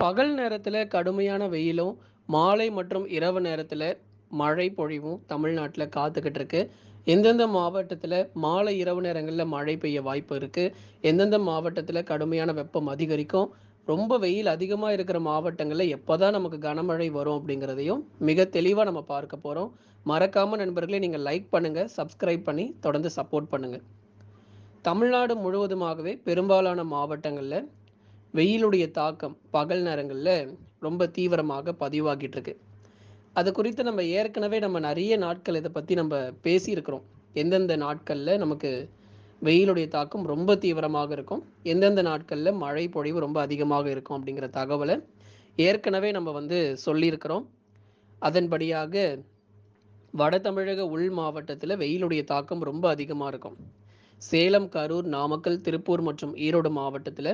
பகல் நேரத்தில் கடுமையான வெயிலும் மாலை மற்றும் இரவு நேரத்தில் மழை பொழிவும் தமிழ்நாட்டில் காத்துக்கிட்டு இருக்கு. எந்தெந்த மாவட்டத்தில் மாலை இரவு நேரங்களில் மழை பெய்ய வாய்ப்பு இருக்குது எந்தெந்த மாவட்டத்தில் கடுமையான வெப்பம் அதிகரிக்கும்? ரொம்ப வெயில் அதிகமாக இருக்கிற மாவட்டங்களில் எப்போ தான் நமக்கு கனமழை வரும் அப்படிங்கிறதையும் மிக தெளிவாக நம்ம பார்க்க போகிறோம் மறக்காமல் நண்பர்களே நீங்கள் லைக் பண்ணுங்கள் சப்ஸ்கிரைப் பண்ணி தொடர்ந்து சப்போர்ட் பண்ணுங்கள் தமிழ்நாடு முழுவதுமாகவே பெரும்பாலான மாவட்டங்களில் வெயிலுடைய தாக்கம் பகல் நேரங்களில் ரொம்ப தீவிரமாக பதிவாகிட்டு இருக்கு அது குறித்து நம்ம ஏற்கனவே நம்ம நிறைய நாட்கள் இதை பற்றி நம்ம பேசியிருக்கிறோம். எந்தெந்த நாட்களில் நமக்கு வெயிலுடைய தாக்கம் ரொம்ப தீவிரமாக இருக்கும் எந்தெந்த நாட்களில் மழை பொழிவு ரொம்ப அதிகமாக இருக்கும் அப்படிங்கிற தகவலை ஏற்கனவே நம்ம வந்து சொல்லியிருக்கிறோம். அதன்படியாக வட தமிழக உள் மாவட்டத்தில் வெயிலுடைய தாக்கம் ரொம்ப அதிகமாக இருக்கும். சேலம் கரூர் நாமக்கல் திருப்பூர் மற்றும் ஈரோடு மாவட்டத்தில்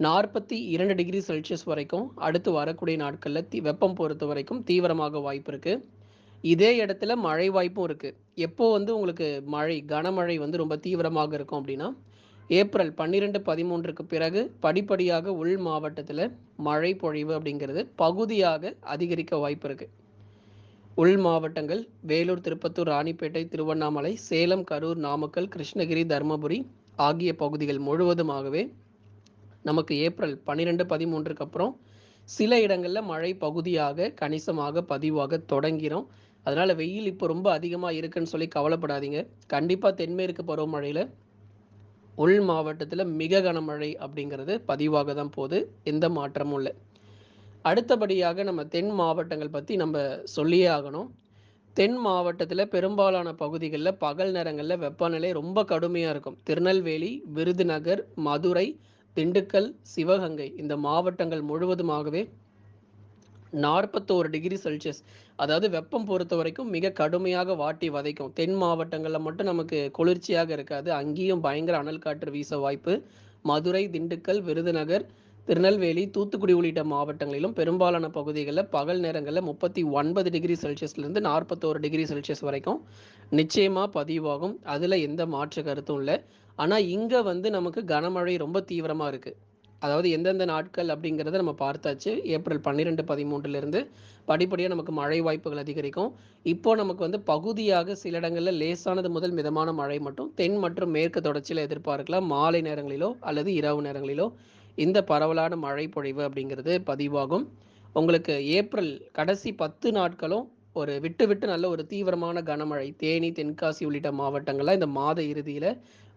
நாற்பத்தி இரண்டு டிகிரி செல்சியஸ் வரைக்கும் அடுத்து வரக்கூடிய நாட்களில் தீ வெப்பம் பொறுத்த வரைக்கும் தீவிரமாக வாய்ப்பு இருக்குது இதே இடத்துல மழை வாய்ப்பும் இருக்குது எப்போ வந்து உங்களுக்கு மழை கனமழை வந்து ரொம்ப தீவிரமாக இருக்கும் அப்படின்னா ஏப்ரல் பன்னிரெண்டு பதிமூன்றுக்கு பிறகு படிப்படியாக உள் மாவட்டத்தில் மழை பொழிவு அப்படிங்கிறது பகுதியாக அதிகரிக்க வாய்ப்பு இருக்குது உள் மாவட்டங்கள் வேலூர் திருப்பத்தூர் ராணிப்பேட்டை திருவண்ணாமலை சேலம் கரூர் நாமக்கல் கிருஷ்ணகிரி தருமபுரி ஆகிய பகுதிகள் முழுவதுமாகவே நமக்கு ஏப்ரல் பன்னிரெண்டு பதிமூன்றுக்கு அப்புறம் சில இடங்களில் மழை பகுதியாக கணிசமாக பதிவாக தொடங்கிடும் அதனால் வெயில் இப்போ ரொம்ப அதிகமாக இருக்குன்னு சொல்லி கவலைப்படாதீங்க. கண்டிப்பாக தென்மேற்கு பருவமழையில் உள் மாவட்டத்தில் மிக கனமழை அப்படிங்கிறது பதிவாக தான் போகுது. எந்த மாற்றமும் இல்லை. அடுத்தபடியாக நம்ம தென் மாவட்டங்கள் பற்றி நம்ம சொல்லியே ஆகணும். தென் மாவட்டத்தில் பெரும்பாலான பகுதிகளில் பகல் நேரங்களில் வெப்பநிலை ரொம்ப கடுமையாக இருக்கும். திருநெல்வேலி விருதுநகர் மதுரை திண்டுக்கல் சிவகங்கை இந்த மாவட்டங்கள் முழுவதுமாகவே நாற்பத்தோரு டிகிரி செல்சியஸ் அதாவது வெப்பம் பொறுத்த வரைக்கும் மிக கடுமையாக வாட்டி வதைக்கும். தென் மாவட்டங்களில் மட்டும் நமக்கு குளிர்ச்சியாக இருக்காது. அங்கேயும் பயங்கர அனல் காற்று வீச வாய்ப்பு. மதுரை திண்டுக்கல் விருதுநகர் திருநெல்வேலி தூத்துக்குடி உள்ளிட்ட மாவட்டங்களிலும் பெரும்பாலான பகுதிகளில் பகல் நேரங்களில் முப்பத்தி ஒன்பது டிகிரி செல்சியஸ்லேருந்து நாற்பத்தோரு டிகிரி செல்சியஸ் வரைக்கும் நிச்சயமாக பதிவாகும். அதில் எந்த மாற்று கருத்தும் இல்லை. ஆனால் இங்கே வந்து நமக்கு கனமழை ரொம்ப தீவிரமாக இருக்குது அதாவது எந்தெந்த நாட்கள் அப்படிங்கிறத நம்ம பார்த்தாச்சு. ஏப்ரல் பன்னிரெண்டு பதிமூன்றுலேருந்து படிப்படியாக நமக்கு மழை வாய்ப்புகள் அதிகரிக்கும். இப்போ நமக்கு வந்து பகுதியாக சில இடங்களில் லேசானது முதல் மிதமான மழை மட்டும் தென் மற்றும் மேற்கு தொடர்ச்சியில் எதிர்பார்க்கலாம். மாலை நேரங்களிலோ அல்லது இரவு நேரங்களிலோ இந்த பரவலான மழை பொழிவு அப்படிங்கிறது பதிவாகும். உங்களுக்கு ஏப்ரல் கடைசி பத்து நாட்களும் ஒரு விட்டு விட்டு நல்ல ஒரு தீவிரமான கனமழை தேனி தென்காசி உள்ளிட்ட மாவட்டங்கள்லாம் இந்த மாத இறுதியில்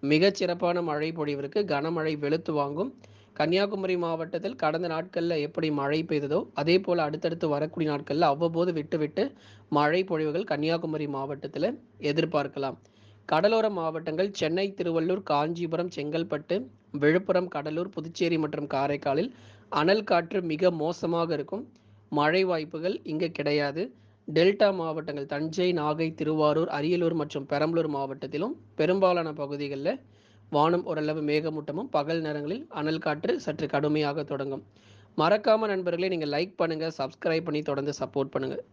மிகச்சிறப்பான மழை பொழிவிற்கு கனமழை வெளுத்து வாங்கும். கன்னியாகுமரி மாவட்டத்தில் கடந்த நாட்களில் எப்படி மழை பெய்ததோ அதே போல் அடுத்தடுத்து வரக்கூடிய நாட்களில் அவ்வப்போது விட்டு விட்டு மழை பொழிவுகள் கன்னியாகுமரி மாவட்டத்தில் எதிர்பார்க்கலாம். கடலோர மாவட்டங்கள் சென்னை திருவள்ளூர் காஞ்சிபுரம் செங்கல்பட்டு விழுப்புரம் கடலூர் புதுச்சேரி மற்றும் காரைக்காலில் அனல் காற்று மிக மோசமாக இருக்கும். மழை வாய்ப்புகள் இங்கே கிடையாது. டெல்டா மாவட்டங்கள் தஞ்சை நாகை திருவாரூர் அரியலூர் மற்றும் பெரம்பலூர் மாவட்டத்திலும் பெரும்பாலான பகுதிகளில் வானம் ஓரளவு மேகமூட்டமும் பகல் நேரங்களில் அனல் காற்று சற்று கடுமையாக தொடங்கும். மறக்காம நண்பர்களே நீங்கள் லைக் பண்ணுங்கள் சப்ஸ்கிரைப் பண்ணி தொடர்ந்து சப்போர்ட் பண்ணுங்கள்